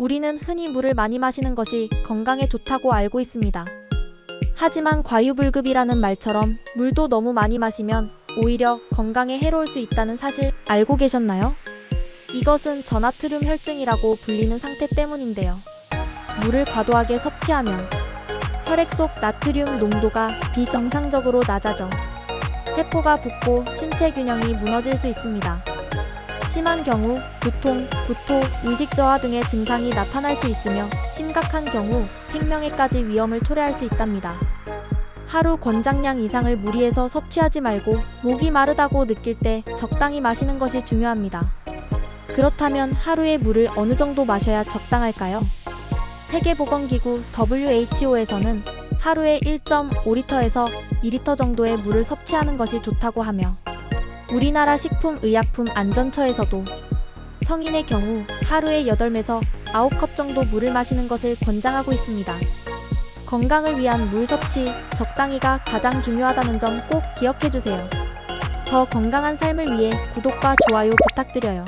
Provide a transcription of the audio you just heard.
우리는 흔히 물을 많이 마시는 것이 건강에 좋다고 알고 있습니다. 하지만 과유불급이라는 말처럼 물도 너무 많이 마시면 오히려 건강에 해로울 수 있다는 사실 알고 계셨나요? 이것은 저나트륨 혈증이라고 불리는 상태 때문인데요. 물을 과도하게 섭취하면 혈액 속 나트륨 농도가 비정상적으로 낮아져 세포가 붓고 신체 균형이 무너질 수 있습니다. 심한 경우 두통, 구토, 의식 저하 등의 증상이 나타날 수 있으며 심각한 경우 생명에까지 위험을 초래할 수 있답니다. 하루 권장량 이상을 무리해서 섭취하지 말고 목이 마르다고 느낄 때 적당히 마시는 것이 중요합니다. 그렇다면 하루에 물을 어느 정도 마셔야 적당할까요? 세계보건기구 WHO에서는 하루에 1.5리터에서 2리터 정도의 물을 섭취하는 것이 좋다고 하며 우리나라 식품의약품안전처에서도 성인의 경우 하루에 8에서 9컵 정도 물을 마시는 것을 권장하고 있습니다. 건강을 위한 물 섭취 적당히가 가장 중요하다는 점 꼭 기억해 주세요. 더 건강한 삶을 위해 구독과 좋아요 부탁드려요.